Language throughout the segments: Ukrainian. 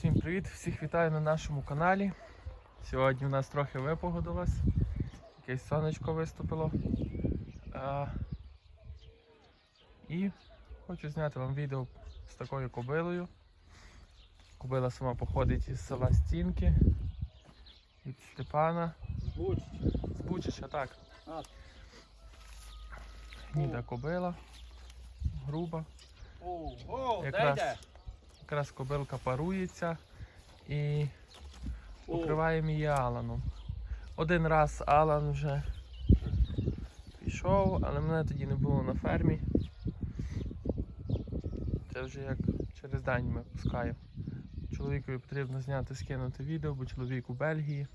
Всім привіт! Всіх вітаю на нашому каналі. Сьогодні у нас трохи випогодилось. Якесь сонечко виступило. А, і хочу зняти вам відео з такою кобилою. Кобила сама походить із села Стінки від Степана. Будь. З Бучича, так. А. Гніда кобила. Груба. О, о, Якраз. Якраз кобилка парується і покриваємо її Аланом. Один раз Алан вже пішов, але мене тоді не було на фермі. Це вже як через день ми пускаємо. Чоловікові потрібно зняти, скинути відео, бо чоловік у Бельгії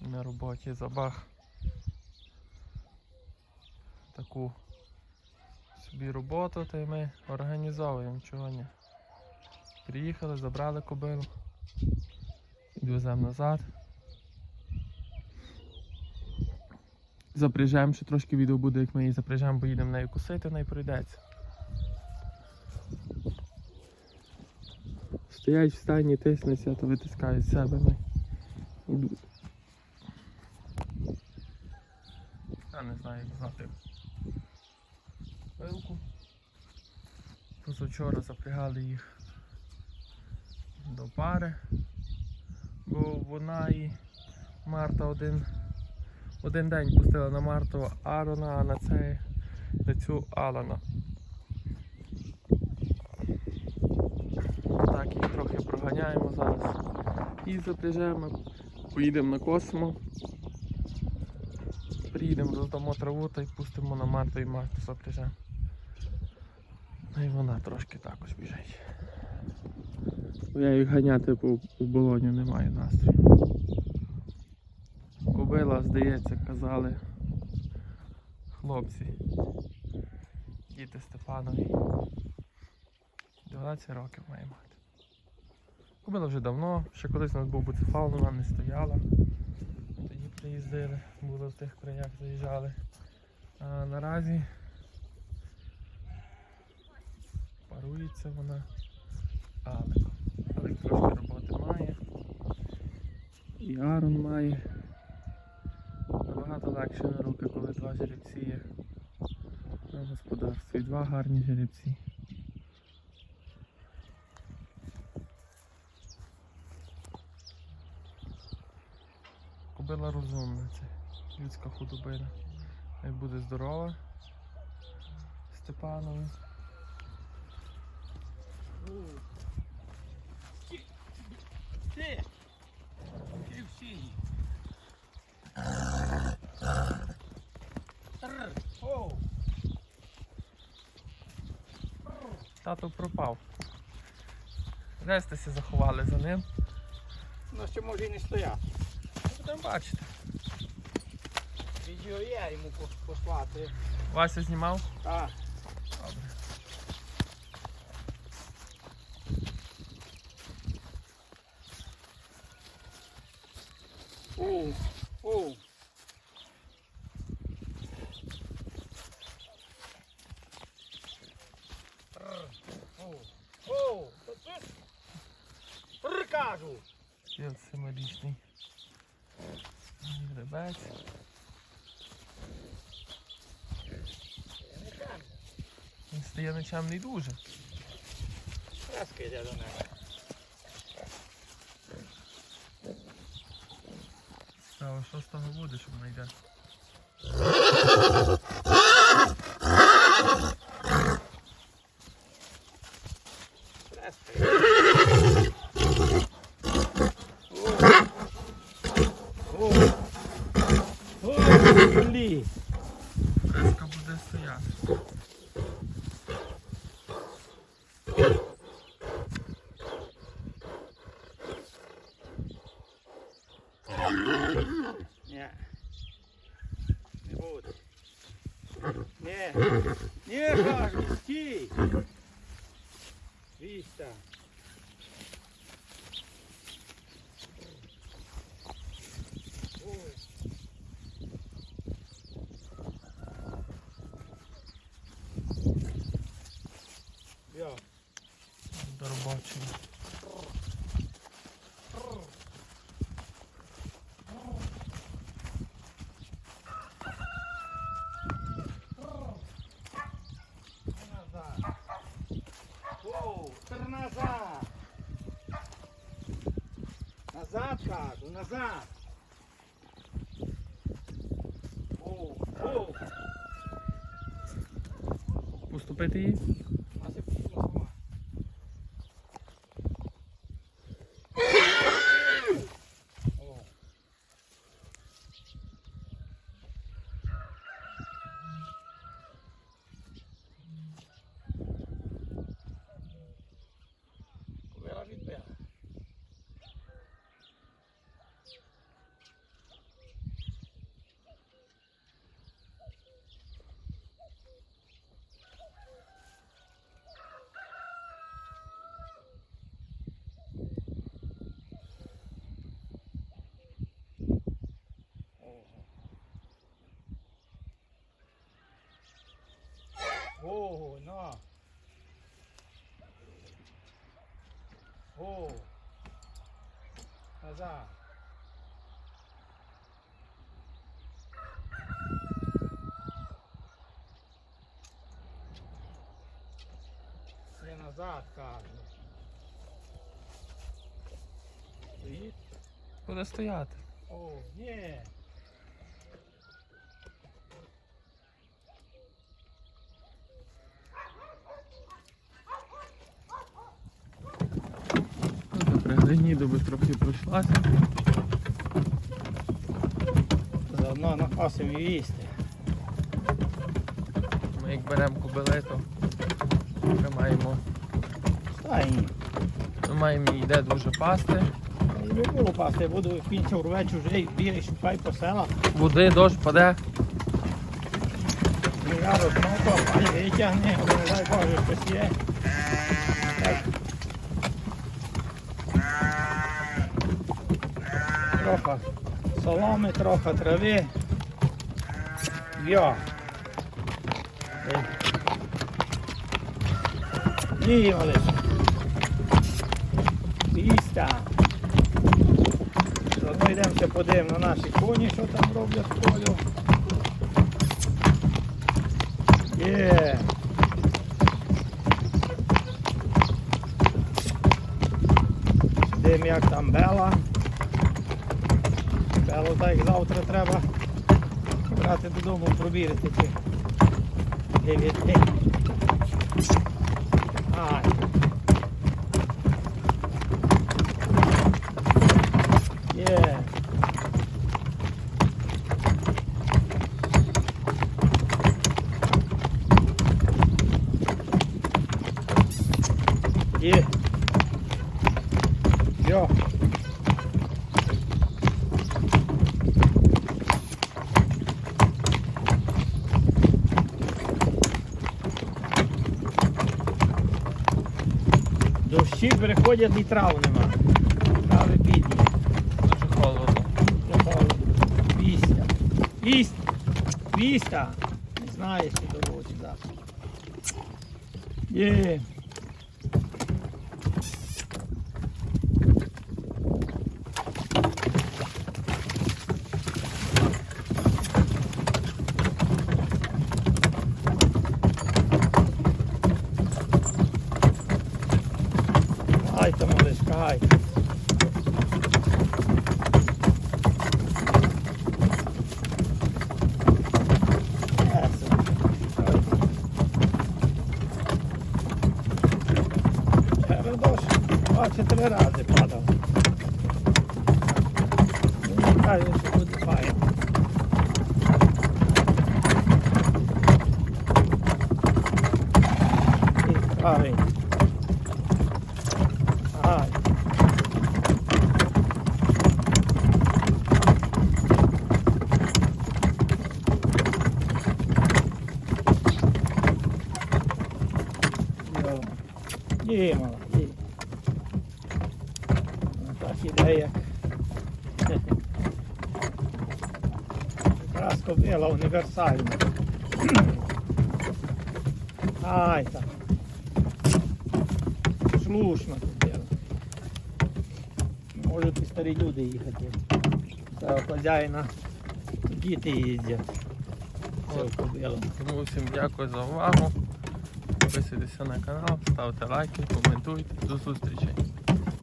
на роботі забаг таку собі роботу, та й ми організовуємо чого ні. Приїхали, забрали кобилу. Відвеземо назад. Запряжемо, ще трошки відео буде, як ми її запряжемо, бо їдемо нею косити, вона й пройдеться. Стоять в стані, тиснуться, то витискають з себе. йдуть. Я не знаю, як знати пилку. Позавчора запрягали їх до пари, бо вона і Марта один, один день пустила на Марту Арона, а на цей на цю Алана. Так, їх трохи проганяємо зараз. І запряжемо, поїдемо на космо. Приїдемо, роздамо траву та й пустимо на Марту і Марту запряжемо. Ну і вона трошки також біжить. Я їх ганяти по, по болоню не маю настрою. Кобила, здається, казали хлопці. Діти Степанові. 12 років має мати. Кобила вже давно, ще колись у нас був буцефал, вона не стояла. Тоді приїздили, були в тих краях, заїжджали. А наразі парується вона Аликом. Трошки роботи має. І Арон має. Набагато легше на руки, коли два жеребці є на господарстві. Два гарні жеребці. Кобила розумна, це людська худобина. Як буде здорова Степанові. Ти, ти. Р, О, Тато пропав. Дестеся заховали за ним. ну ще може і не стояти. Будемо бачити. Відео є йому послати. Вася знімав? Так. О, о. Р, О, о, то це ж Р, кажу. Він семирічний. Гребець. Він стає ночам не дуже. Краска йде до Цікаво, що з того буде, знайде. Краска йде. Блін. Преска буде стояти. Ні. Не буде. Ні. Ні, кажу, стій. Віста. Ой. Я. До робочої. Назад кажу, назад. О, о. Уступити їй? А це пішла сама. О. Кобила відбила. О, на. О. Назад. Не назад, кажу. Стоїть? Буде стояти. О, ні. Гниду би трохи пройшлася. Заодно напасимо і їсти. Ми як беремо кобили, то тримаємо. Стайні. Ми маємо її де дуже пасти. Я люблю пасти, буду в кінці урве чужий, бігай, шукай по селах. Води, дощ паде. Я розмовка, пані витягне, але дай Боже, щось є. Трохи соломи, трохи трави. Йо. Лиш. Піста. Заодно йдемося подивимо на наші коні, що там роблять в полю. Є. Дим як там Бела. Белу їх завтра треба брати додому, провірити чи дев'ять день. Ай. Є. Є. Йо. Дощі переходять і трав нема. Трави бідні. Дуже холодно. Вістя. Вістя. Вістя. Не знаю, що доводить завтра. Є. Aj, on the sky. Även razy padał. Nie, już się fajnie. Є, мала. Ну, Так іде як. Якраз кобила універсальна. Ай так. Слушно кобила. Можуть і старі люди їхати. Та хазяїна діти їздять. Тому всім дякую за увагу. Підписуйтеся на канал, ставте лайки, коментуйте. До зустрічі.